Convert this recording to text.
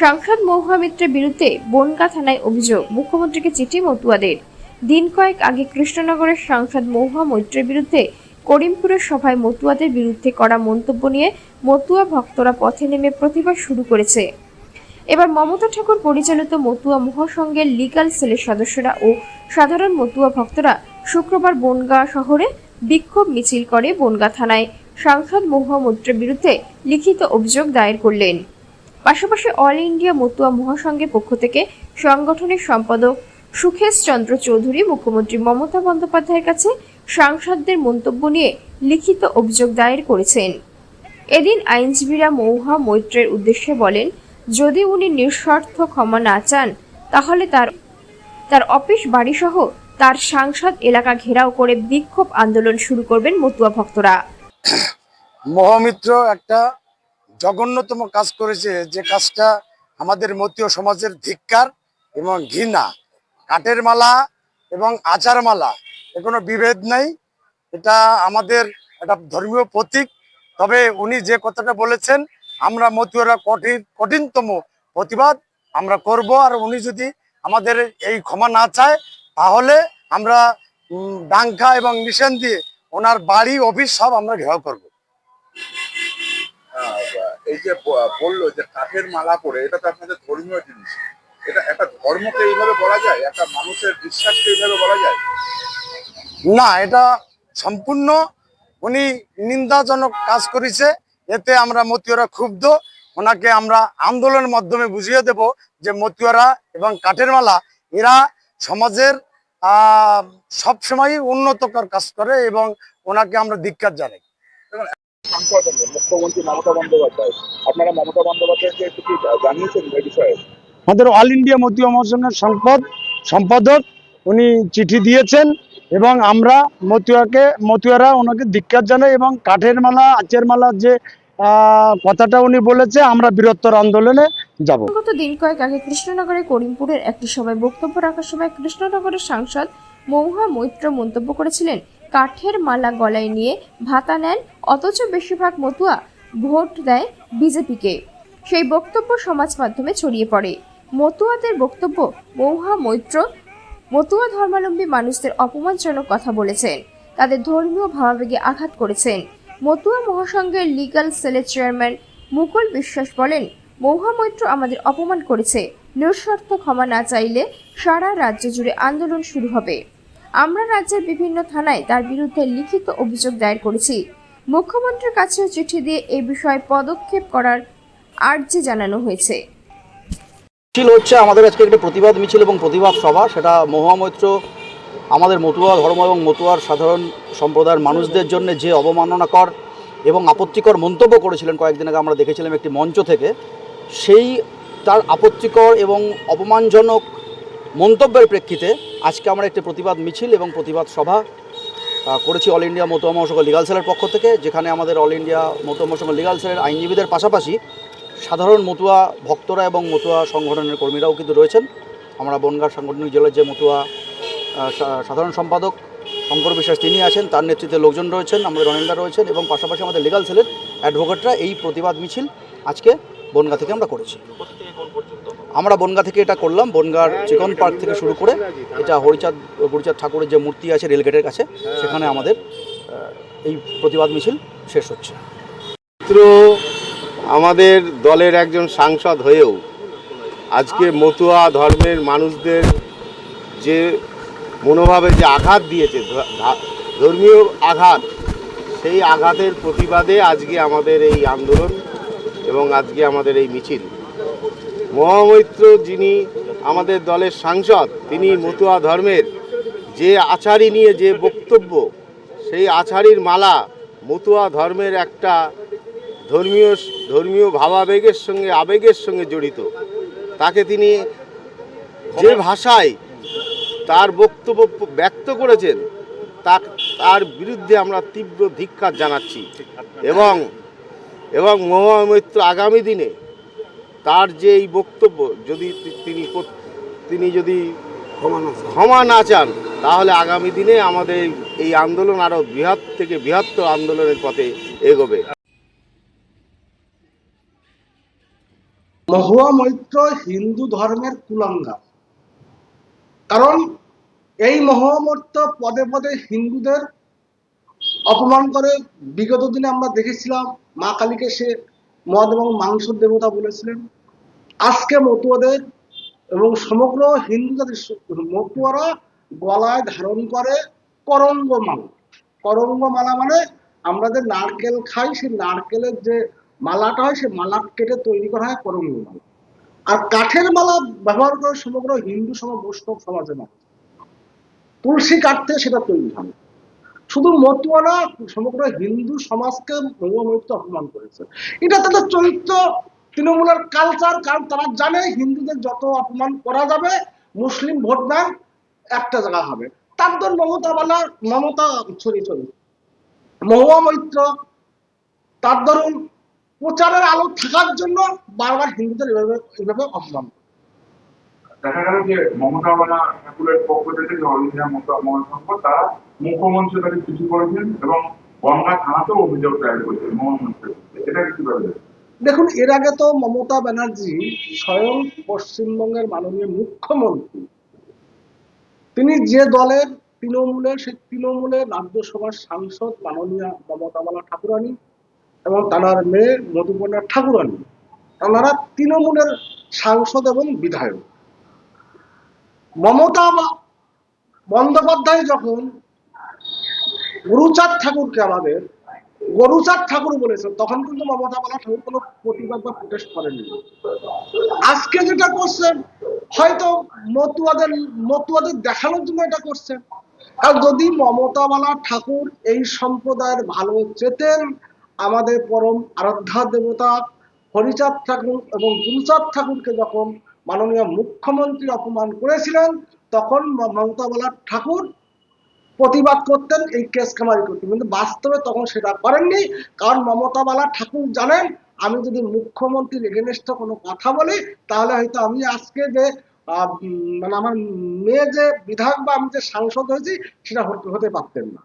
সাংসদ মহুয়া মিত্রের বিরুদ্ধে বনগা থানায় অভিযোগ। মুখ্যমন্ত্রীকে চিঠি মতুয়াদের। দিন কয়েক আগে কৃষ্ণনগরের সাংসদ মহুয়া মৈত্রের বিরুদ্ধে করিমপুরের সভায় মতুয়াদের বিরুদ্ধে করা মন্তব্য নিয়ে মতুয়া ভক্তরা পথে নেমে প্রতিবাদ শুরু করেছে। এবার মমতা ঠাকুর পরিচালিত মতুয়া মহাসংঘের লিগাল সেলের সদস্যরা ও সাধারণ মতুয়া ভক্তরা শুক্রবার বনগাঁ শহরে বিক্ষোভ মিছিল করে বনগাঁ থানায় সাংসদ মহুয়া মৈত্রের বিরুদ্ধে লিখিত অভিযোগ দায়ের করলেন। পাশাপাশি অল ইন্ডিয়া মতুয়া মহাসংঘের পক্ষ থেকে সংগঠনের সম্পাদক সুখেশ চন্দ্র চৌধুরী, মুখ্যমন্ত্রী মমতা বন্দ্যোপাধ্যায়ের কাছে সাংসদদের মন্তব্য নিয়ে লিখিত অভিযোগ দায়ের করেছেন। এদিন আইনজীবীরা মৌহা মৈত্রের উদ্দেশ্যে বলেন, যদি উনি নিঃস্বার্থ ক্ষমা না চান, তাহলে তার তার অফিস বাড়িসহ তার সাংসদ এলাকা ঘেরাও করে বিক্ষোভ আন্দোলন শুরু করবেন মতুয়া ভক্তরা। মহামিত্র একটা জঘন্যতম কাজ করেছে যে কাজটা আমাদের মতীয় সমাজের ধিক্কার এবং ঘৃণা। কাঠের মালা এবং আচার মালা, এ কোনো বিভেদ নেই। এটা আমাদের একটা ধর্মীয় প্রতীক। তবে উনি যে কথাটা বলেছেন, আমরা মতীয়রা কঠিন, কঠিনতম প্রতিবাদ আমরা করব। আর উনি যদি আমাদের এই ক্ষমা না চায়, তাহলে আমরা ডাঙ্কা এবং নিশান দিয়ে ওনার বাড়ি, অফিস সব আমরা ঘেরাও করব। এই যে বলল যে কাঠের মালা পরে এটা তো আপনাদের ধর্মীয় জিনিস। এটা একটা ধর্মকে এইভাবে বলা যায়? একটা মানুষের বিশ্বাসকে এইভাবে বলা যায়? না এটা সম্পূর্ণ উনি নিন্দাজনক কাজ করেছে। এতে আমরা মতুয়ারা ক্ষুব্ধ। ওনাকে আমরা আন্দোলনের মাধ্যমে বুঝিয়ে দেব যে মতুয়ারা এবং কাঠের মালা এরা সমাজের আহ সবসময় উন্নতকর কাজ করে এবং ওনাকে আমরা ধিক্কার জানাই। সাংসদ মুখ্যমন্ত্রী মমতা বন্দ্যোপাধ্যায় আপনারা মমতা বন্দ্যোপাধ্যায়কে একটু কি জানিয়েছেন এই বিষয়ে? আমাদের অল ইন্ডিয়া মতীয় মহাসংঘের সম্পদ সম্পাদক উনি চিঠি দিয়েছেন এবং আমরা মতুয়াকে মতুয়ারা ওনাকে ধিক্কার জানাই এবং কাঠের মালা আচের মালা যে আহ, কথাটা উনি বলেছে আমরা বৃহত্তর আন্দোলনে যাব। গত দিন কয়েক আগে কৃষ্ণনগরের করিমপুরের একটি সভায় বক্তব্য রাখার সময় কৃষ্ণনগরের সাংসদ মৌহা মৈত্র মন্তব্য করেছিলেন। কাঠের মালা গলায় নিয়ে ভাতা নেন, অথচ বেশিরভাগ মতুয়া ভোট দেয় বিজেপিকে। সেই বক্তব্য সমাজ মাধ্যমে ছড়িয়ে পড়ে। মতুয়াদের বক্তব্য মৌহা মৈত্র। মতুয়া ধর্মাবলম্বী মানুষদের অপমানজনক কথা বলেছেন। তাদের ধর্মীয় ভাবাবেগে আঘাত করেছেন। মতুয়া মহাসংঘের লিগ্যাল সেলের চেয়ারম্যান মুকুল বিশ্বাস বলেন, মৌহা মৈত্র আমাদের অপমান করেছে। নিঃস্বার্থ ক্ষমা না চাইলে সারা রাজ্য জুড়ে আন্দোলন শুরু হবে। আমরা রাজ্যের বিভিন্ন থানায় তার বিরুদ্ধে লিখিত অভিযোগ দায়ের করেছি। মুখ্যমন্ত্রীর কাছেও চিঠি দিয়ে এই বিষয়ে পদক্ষেপ করার আর্জি জানানো হয়েছে। মিছিল হচ্ছে আমাদের আজকে একটা প্রতিবাদ মিছিল এবং প্রতিবাদ সভা। সেটা মহামৈত্র আমাদের মতুয়া ধর্ম এবং মতুয়ার সাধারণ সম্প্রদায়ের মানুষদের জন্য যে অবমাননাকর এবং আপত্তিকর মন্তব্য করেছিলেন কয়েকদিন আগে আমরা দেখেছিলাম একটি মঞ্চ থেকে, সেই তার আপত্তিকর এবং অপমানজনক মন্তব্যের প্রেক্ষিতে আজকে আমরা একটি প্রতিবাদ মিছিল এবং প্রতিবাদ সভা করেছি all India Matua Mahasangha legal সেলের পক্ষ থেকে, যেখানে আমাদের all India Matua Mahasangha legal সেলের আইনজীবীদের পাশাপাশি সাধারণ মতুয়া ভক্তরা এবং মতুয়া সংগঠনের কর্মীরাও কিন্তু রয়েছেন। আমরা বনগাঁ সাংগঠনিক জেলার যে মতুয়া সাধারণ সম্পাদক শঙ্কর বিশ্বাস তিনি আছেন, তার নেতৃত্বে লোকজন রয়েছেন, আমাদের অনিন্দা রয়েছেন এবং পাশাপাশি আমাদের লিগাল সেলের অ্যাডভোকেটরা এই প্রতিবাদ মিছিল আজকে বনগা থেকে আমরা করেছি। আমরা বনগা থেকে এটা করলাম, বনগার চিকন পার্ক থেকে শুরু করে এটা হরিচাঁদ হরিচাঁদ ঠাকুরের যে মূর্তি আছে রেলগেটের কাছে, সেখানে আমাদের এই প্রতিবাদ মিছিল শেষ হচ্ছে। মাত্র আমাদের দলের একজন সাংসদ হয়েও আজকে মতুয়া ধর্মের মানুষদের যে মনোভাবে যে আঘাত দিয়েছে ধর্মীয় আঘাত, সেই আঘাতের প্রতিবাদে আজকে আমাদের এই আন্দোলন এবং আজকে আমাদের এই মিছিল। মহামৈত্র যিনি আমাদের দলের সাংসদ, তিনি মতুয়া ধর্মের। যে আচারি নিয়ে যে বক্তব্য, সেই আচারির মালা মতুয়া ধর্মের একটা ধর্মীয় ধর্মীয় ভাবাবেগের সঙ্গে, আবেগের সঙ্গে জড়িত। তাকে তিনি যে ভাষায় তার বক্তব্য ব্যক্ত করেছেন, তা তার বিরুদ্ধে আমরা তীব্র ধিক্ষার জানাচ্ছি। এবং এবং মহামৈত্র আগামী দিনে তার যে এই বক্তব্য যদি তিনি তিনি যদি ক্ষমা না চান। তাহলে আগামী দিনে আমাদের এই আন্দোলন আরও বৃহৎ থেকে বৃহত্তর আন্দোলনের পথে এগোবে। মহুয়া মৈত্র হিন্দু ধর্মের কুলাঙ্গা কারণ এই মহুয়া মৈত্র পদে পদে হিন্দুদের অপমান করে। বিগত দিনে আমরা দেখেছিলাম মা কালীকে সে মদ এবং মাংস দেবতা বলেছিলেন। আজকে মতুয়াদের এবং সমগ্র হিন্দু জাতির মতুয়ারা গলায় ধারণ করে করঙ্গ মালা করঙ্গ মালা মানে আমরা যে নারকেল খাই, সেই নারকেলের যে মালাটা হয়, সেই মালা কেটে তৈরি করা হয় করঙ্গ মালা আর কাঠের মালা ব্যবহার করে সমগ্র হিন্দু সমাজ, বৈষ্ণব সমাজে না তুলসী কাটতে সেটা তৈরি হয়। শুধু মতুয়ারা সমগ্র হিন্দু সমাজকে মৌমৈত্য অপমান করেছে। এটা তাদের চরিত্র তৃণমূলের কালচার কারণ তারা জানে হিন্দুদের যত অপমান করা যাবে, মুসলিম ভোট ব্যাংক একটা জায়গা হবে। তার মমতা বালা, মমতা সরি সরি মহুয়া মৈত্র, তার ধরুন প্রচারের আলো থাকার জন্য বারবার হিন্দুদের এভাবে এভাবে অপমান করে। দেখা গেল যে মমতা বালা ঠাকুরের পক্ষ থেকে যে মমতা মহাসম্পদ, তারা মুখ্যমন্ত্রী তাকে চিঠি করেছেন এবং গঙ্গা থানাতেও অভিযোগ দায়ের করেছেন মুখ্যমন্ত্রী এটা কীভাবে? দেখুন, এর আগে তো মমতা ব্যানার্জি স্বয়ং পশ্চিমবঙ্গের মাননীয় মুখ্যমন্ত্রী। তিনি যে দলের তৃণমূলের সেই তৃণমূলের রাজ্যসভার সাংসদ মাননীয় মমতা বালা ঠাকুরানী এবং তার মেয়ে মধুপর্ণা ঠাকুরানী ওনারা তৃণমূলের সাংসদ এবং বিধায়ক। মমতা বন্দ্যোপাধ্যায় যখন গুরুচাঁদ ঠাকুরকে আমাদের, গরুচাঁদ ঠাকুর বলেছেন, তখন কিন্তু মমতা বালা ঠাকুর কোনো প্রতিবাদ বা প্রোটেস্ট করেননি। আজকে যেটা করছেন, হয়তো মতুয়াদের মতুয়াদের দেখানোর জন্য এটা করছেন। আর যদি মমতা বালা ঠাকুর এই সম্প্রদায়ের ভালো চেতেন, আমাদের পরম আরাধ্যা দেবতা হরিচাঁদ ঠাকুর এবং গুরুচাঁদ ঠাকুরকে যখন মাননীয় মুখ্যমন্ত্রী অপমান করেছিলেন, তখন মমতা বালা ঠাকুর প্রতিবাদ করতেন এই কেস কামারি করতেন কিন্তু বাস্তবে তখন সেটা করেননি, কারণ মমতা বালা ঠাকুর জানেন, আমি যদি মুখ্যমন্ত্রীর এগেনস্টে কোনো কথা বলি, তাহলে হয়তো আমি আজকে যে মানে আমার মেয়ে যে বিধায়ক বা আমি যে সাংসদ হয়েছি, সেটা হতে পারতেন না।